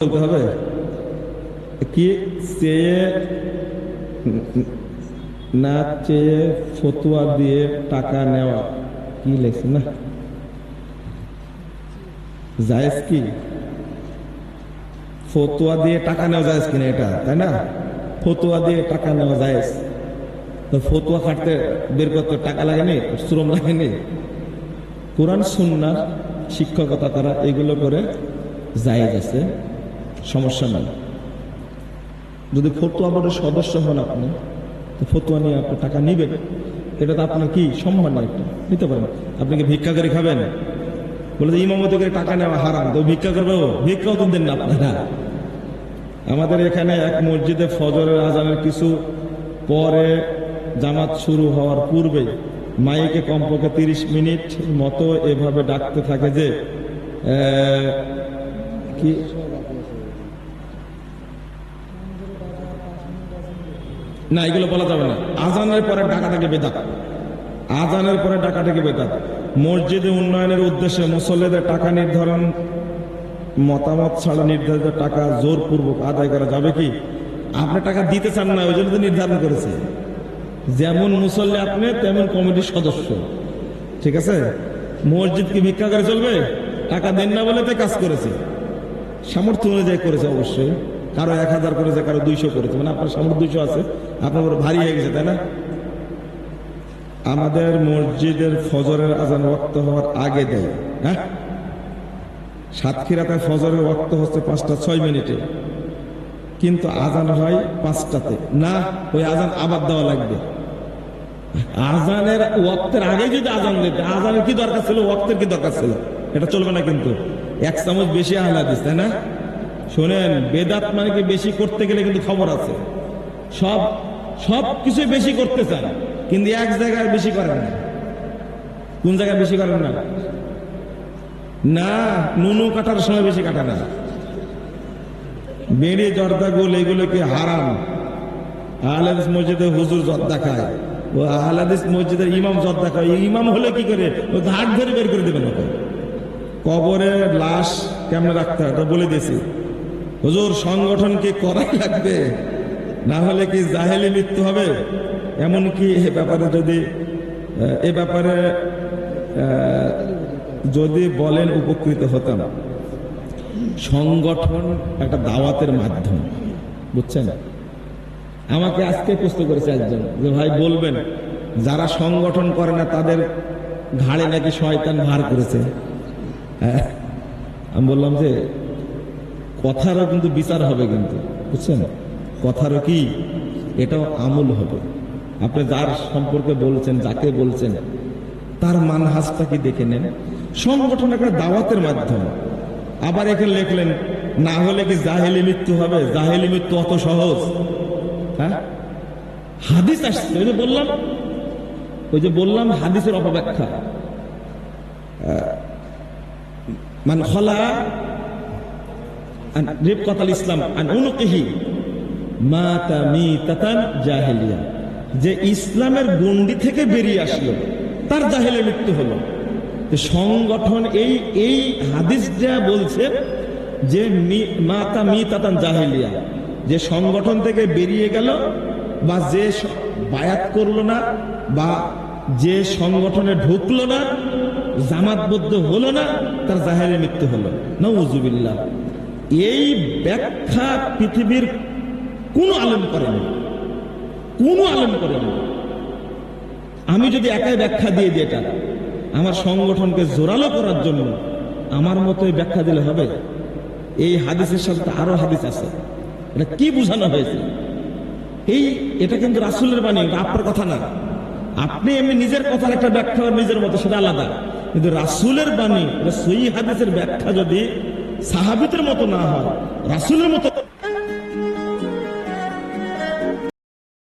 হবে? কি চেয়ে না চেয়ে ফতুয়া দিয়ে টাকা নেওয়া? কি লেখছে না? জায়েজ কি? ফতুয়া দিয়ে টাকা নেওয়া জায়েজ কিনা এটা, তাই না? ফতুয়া দিয়ে টাকা নেওয়া জায়েজ। তো ফতুয়া কাটতে বের করতে টাকা লাগেনি, শ্রম লাগেনি? কোরআন সুন্নার শিক্ষকতা তারা এগুলো করে জায়েজ আছে। সমস্যা নাই। যদি ফতুয়া বোর্ডের সদস্য হন আপনি, তো ফতুয়া নিয়ে আপনি টাকা নিবেন। এটা তো আপনার কি সম্মান একটা? নিতে পারেন। আপনি কি ভিক্ষা করে খাবেন? বলে যে ইমামতি করে টাকা নেওয়া হারাম। তো ভিক্ষা করব ভিক্ষাও তো দেন না আপনারা আমাদের এখানে এক মসজিদে ফজরের আজানের কিছু পরে জামাত শুরু হওয়ার পূর্বে মাইকে কমপক্ষে তিরিশ মিনিট মতো এভাবে ডাকতে থাকে যে কি? না, এগুলো বলা যাবে না। আজানের পরে ডাকাটাকে বেদাত। আজানের পরে ডাকাটাকে বেদাত। মসজিদে উন্নয়নের উদ্দেশ্যে মুসল্লিদের টাকা নির্ধারণ, মতামত ছাড়া নির্ধারিত টাকা জোরপূর্বক আদায় করা যাবে কি? আপনি টাকা দিতে চান না, ওই জন্য তো নির্ধারণ করেছে। যেমন মুসল্লি আপনি, তেমন কমিটির সদস্য। ঠিক আছে? মসজিদ কি ভিক্ষা করে চলবে? টাকা দেন না বলে তো কাজ করেছে। সামর্থ্য অনুযায়ী করেছে অবশ্যই। কারও এক হাজার করেছে, কারও দুইশো করেছে। মানে আপনার সামর্থ্য দুইশো আছে, আপনার ভারী হয়ে গেছে, তাই না? আমাদের মসজিদের ফজরের আজান ওয়াক্ত হওয়ার আগে দেয় হ্যাঁ? সাতক্ষীরাতে ফজরের ওয়াক্ত হচ্ছে পাঁচটা, ছয় মিনিটে। কিন্তু আজান হয় পাঁচটাতে। না, ওই আজান আবার দেওয়া লাগবে। আজানের ওয়াক্তের আগে যদি আজান দিতে, আজানের কি দরকার ছিল? ওয়াক্তের কি দরকার ছিল? এটা চলবে না কিন্তু। এক চামচ বেশি আহ্লা দিস, তাই না? শোনেন, বেদাত মানে কি বেশি করতে গেলে কিন্তু খবর আছে। সব সব কিছুই বেশি করতে চান, কিন্তু এক জায়গায় বেশি করেন না। কোন জায়গায় বেশি করেন না? না, নুনু কাটার সময় বেশি কাটা না। বেড়ে জর্দা গোল, এগুলো কি হারাম? আহলাদিস মসজিদে হুজুর জর্দা খায়। ও আহলাদিস মসজিদের ইমাম জর্দা খায়। ইমাম হলে কি করে? ও ঘাট ধরে বের করে দেবেন ওকে। কবরে লাশ কেমন রাখতে হয়? বলে দিয়েছি। হুজুর, সংগঠন কি করাই লাগবে? না হলে কি জাহেলি মৃত্যু হবে? এমনকি এ ব্যাপারে যদি, এ ব্যাপারে যদি বলেন উপকৃত হতাম। সংগঠন একটা দাওয়াতের মাধ্যম, বুঝছেন? আমাকে আজকে প্রশ্ন করেছে একজন, যে ভাই বলবেন, যারা সংগঠন করে না, তাদের ঘাড়ে নাকি শয়তান ভার করেছে? হ্যাঁ? আমি বললাম যে কথারও কিন্তু বিচার হবে কিন্তু, বুঝছেন? কথারও কি? এটাও আমল হবে। আপনি যার সম্পর্কে বলছেন, যাকে বলছেন, তার মানহাজটা কি দেখে নেন? সংগঠন একটা দাওয়াতের মাধ্যম। আবার এখানে লিখলেন, না হলে কি জাহেলি মৃত্যু হবে? জাহেলি মৃত্যু অত সহজ? হ্যাঁ? হাদিস আসছে, ওই যে বললাম, ওই যে বললাম হাদিসের অপব্যাখ্যা। মানে খলা আন রিবকাত আল ইসলাম আন উনুকিহি মাতা মিতাতান জাহেলিয়া। যে ইসলামের গণ্ডি থেকে বেরিয়ে আসলো, তার জাহেলে মৃত্যু হলো। সংগঠন এই এই হাদিস যা বলছে যে মি- মাতা মিতাতান জাহেলিয়া, যে সংগঠন থেকে বেরিয়ে গেল বা যে বায়াত করল না বা যে সংগঠনে ঢুকলো না জামাতবদ্ধ হলো না, তার জাহেলে মৃত্যু হলো। নজুবিল্লাহ এই ব্যাখ্যা পৃথিবীর কোন আলেম করেনি কোন আলেম করেনি আমি যদি একাই ব্যাখ্যা দিয়ে দিই এটা, আমার সংগঠনকে জোরালো করার জন্য আমার মতোই ব্যাখ্যা দিলে হবে? এই হাদিসের সাথে আরও হাদিস আছে। এটা কি বোঝানো হয়েছে? এই, এটা কিন্তু রাসুলের বাণী আপনার কথা না। আপনি এমনি নিজের কথার একটা ব্যাখ্যা, নিজের মতো, সেটা আলাদা। কিন্তু রাসুলের বাণী সই হাদিসের ব্যাখ্যা যদি সাহাবিতের মতো না হয় রাসুলের মতো